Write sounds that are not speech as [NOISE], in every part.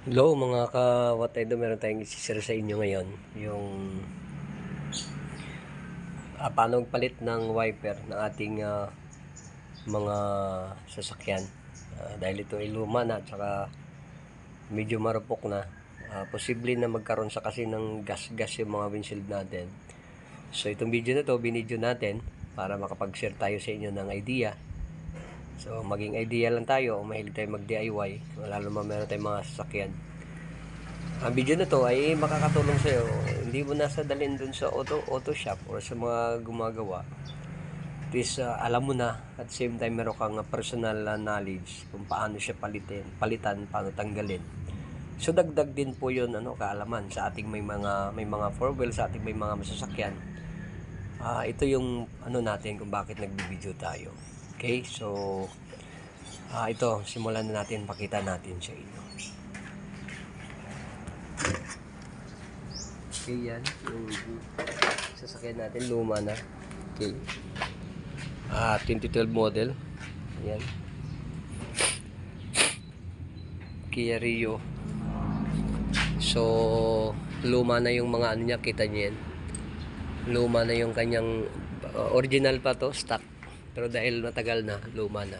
Hello mga ka-Wataydo, meron tayong isishare sa inyo ngayon. Yung ah, paano magpalit ng wiper ng ating ah, mga sasakyan. Ah, dahil ito ay luma na at saka medyo marupok na. Ah, posible na magkaroon sa kasi ng gas-gas yung mga windshield natin. So itong video na to, binidyo natin para makapag-share tayo sa inyo ng idea So, maging idea lang tayo, mahilig tayo mag-DIY, lalo na meron tayong mga sasakyan. Ang video na to ay makakatulong sa iyo. Hindi mo nasa dalhin dun sa auto, auto shop or sa mga gumagawa. At least, uh, alam mo na at same time meron kang uh, personal uh, knowledge kung paano siya palitin, palitan, paano tanggalin. So dagdag din po 'yon ano kaalaman sa ating may mga may mga four wheel sa ating may mga masasakyan. Ah, ito yung ano natin kung bakit nagbibideo tayo. Okay? So ah ito, simulan na natin pakita natin sa inyo. Okay, yan. Yung sasakyan natin, luma na. Okay. Ah, 2012 model. Ayan. Kia Rio. So, luma na yung mga ano niya, kita niyo. Luma na yung kanyang uh, original pa to, stock. Pero dahil matagal na, luma na.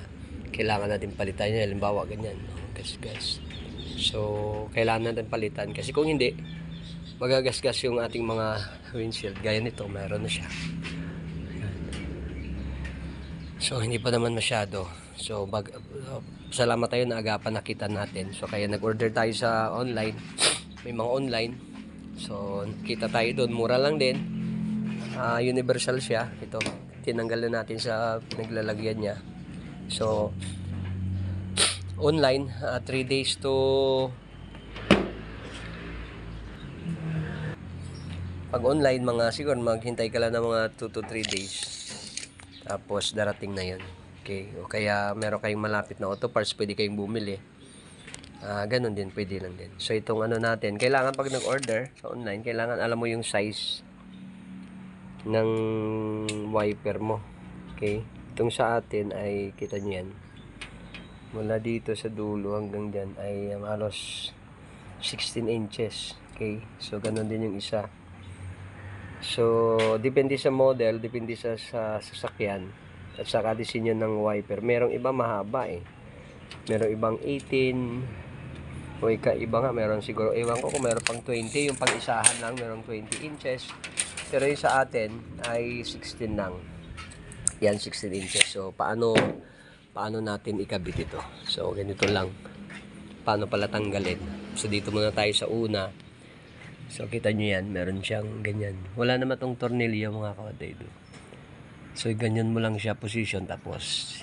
Kailangan natin palitan niya. Halimbawa, ganyan. Gas, gas. So, kailangan natin palitan. Kasi kung hindi, magagasgas yung ating mga windshield. Gaya nito, meron na siya. So, hindi pa naman masyado. So, bag, uh, salamat tayo na agapan nakita natin. So, kaya nag-order tayo sa online. May mga online. So, kita tayo doon. Mura lang din. Ah, universal siya. Ito, tinanggal na natin sa naglalagyan niya. So, online, 3 days to pag online mga siguro maghintay ka lang ng mga 2 to 3 days. Tapos darating na yun. Okay? O kaya meron kayong malapit na auto parts pwede kayong bumili. Ah, ganun din pwede lang din. So itong ano natin kailangan pag nag-order sa online kailangan alam mo yung size ng wiper mo. Okay? Itong sa atin ay kita nyo yan. Mula dito sa dulo hanggang dyan ay um, halos 16 inches. Okay? So ganun din yung isa. So, depende sa model, depende sa, sa sasakyan. At saka disenyo ng wiper. Merong iba mahaba eh. Merong ibang 18 o iba nga, meron siguro, ewan ko kung meron pang 20, yung pang isahan lang, merong 20 inches. Pero yung sa atin ay 16 lang. Yan, 16 inches. So, paano, paano natin ikabit ito? So, ganito lang. Paano pala tanggalin? So, dito muna tayo sa una. So, kita nyo yan, meron siyang ganyan. Wala naman tong tornilyo mga kawadaydo. So, ganyan mo lang siya position, tapos,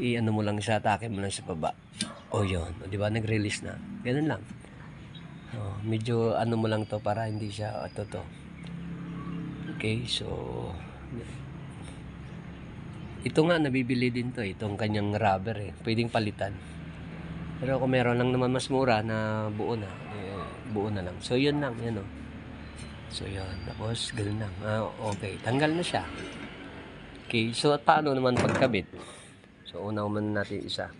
i-ano mo lang siya, atake mo lang sa baba. O, yun. O, di ba, nag-release na. Ganun lang. O, medyo ano mo lang to para hindi siya, ito to. Okay, so, ito nga, nabibili din to, itong kanyang rubber eh. Pwedeng palitan. Pero kung meron lang naman mas mura na buo na, eh, buo na lang. So, yun lang, yun o. So, yun. Tapos, ganun lang. Ah, okay. Tanggal na siya. Okay. So, at paano naman pagkabit? So, una naman natin isa.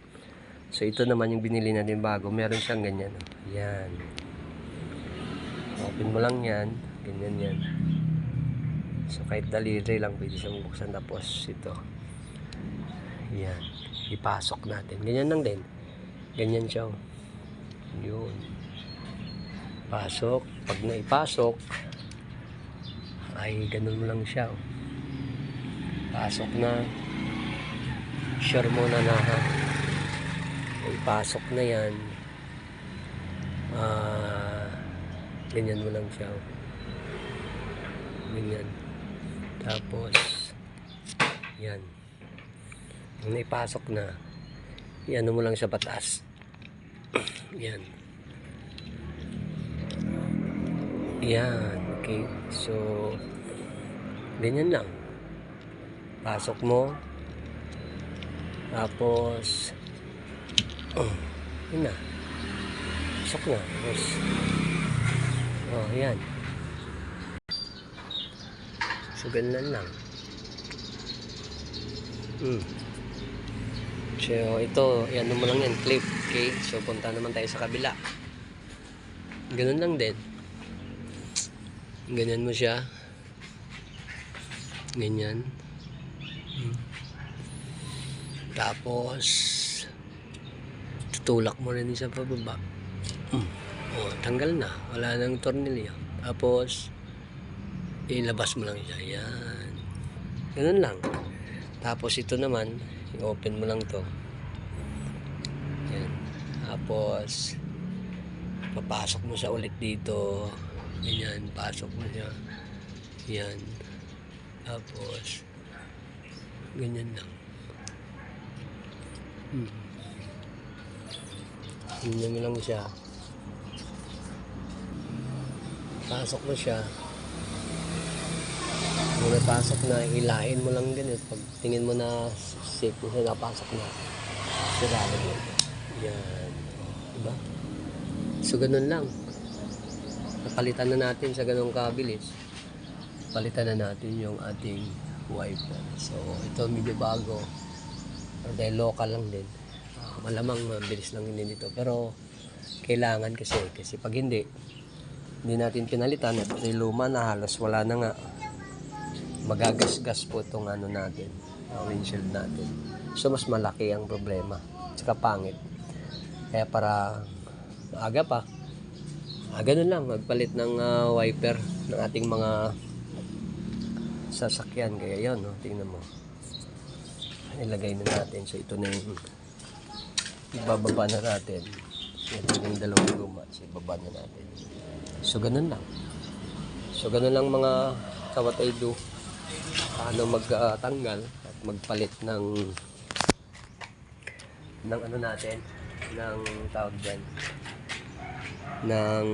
So, ito naman yung binili natin bago. Meron siyang ganyan. oh. Yan. Open mo lang yan. Ganyan yan. So, kahit daliri lang, pwede siyang buksan. Tapos, ito. Yan. Ipasok natin. Ganyan lang din. Ganyan siya. oh. Yun. Pasok. Pag naipasok, ay ganun mo lang siya. oh. Pasok na. Sure mo na na ha. Ipasok na yan. Ah, ganyan mo lang siya. oh. Ganyan. Tapos, yan. Pag naipasok na, Iano mo lang sa batas. [CLEARS THROAT] Yan. Yan. Okay. So, ganyan lang. Pasok mo. Tapos, oh, [CLEARS THROAT] yun na. Pasok na. Tapos, oh, yan. So, ganyan lang. Hmm. So, ito, yan mo lang yan, clip. Okay? So, punta naman tayo sa kabila. Ganun lang din. Ganyan mo siya. Ganyan. Hmm. Tapos, tutulak mo rin sa pababa. Hmm. Oh, tanggal na. Wala nang tornilyo. Tapos, ilabas mo lang siya. Yan. Ganun lang. Tapos ito naman, i-open mo lang to. Yan. Tapos, papasok mo siya ulit dito. Ganyan, pasok mo siya. Yan. Tapos, ganyan lang. Hmm. Ganyan lang siya. Pasok mo siya. Kung napasok na, hilahin mo lang ganun. Pag tingin mo na safe mo napasok na. Sirado mo. Yan. Diba? So, ganun lang. Napalitan na natin sa ganung kabilis. Palitan na natin yung ating wiper. So, ito medyo bago. Pero dahil local lang din. Ah, malamang mabilis lang din ito. Pero, kailangan kasi. Kasi pag hindi, hindi natin pinalitan may luma na halos wala na nga magagasgas po itong ano natin uh, windshield natin. So mas malaki ang problema. Tsaka pangit. Kaya para maaga pa ah, ganun lang. Magpalit ng ah, wiper ng ating mga sasakyan. Kaya yun no? tingnan mo. Ilagay na natin. So ito na yung ibababa na natin. Ito yung dalawang guma. So ibaba na natin. So ganun lang. So ganun lang mga kawat I do paano magtanggal at magpalit ng ng ano natin ng tawag dyan? Ng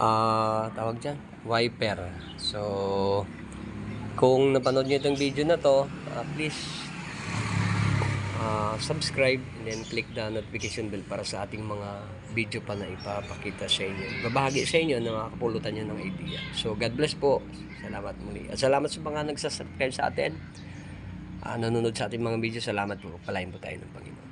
ah tawag dyan? Wiper. So kung napanood nyo itong video na to ah, please ah, subscribe and then click the notification bell para sa ating mga video pa na ipapakita sa inyo. Babahagi sa inyo na makakapulutan nyo ng idea. So, God bless po. Salamat muli. At salamat sa mga nagsasubscribe sa atin. Ah, nanonood sa ating mga video. Salamat po. Palain po tayo ng Panginoon.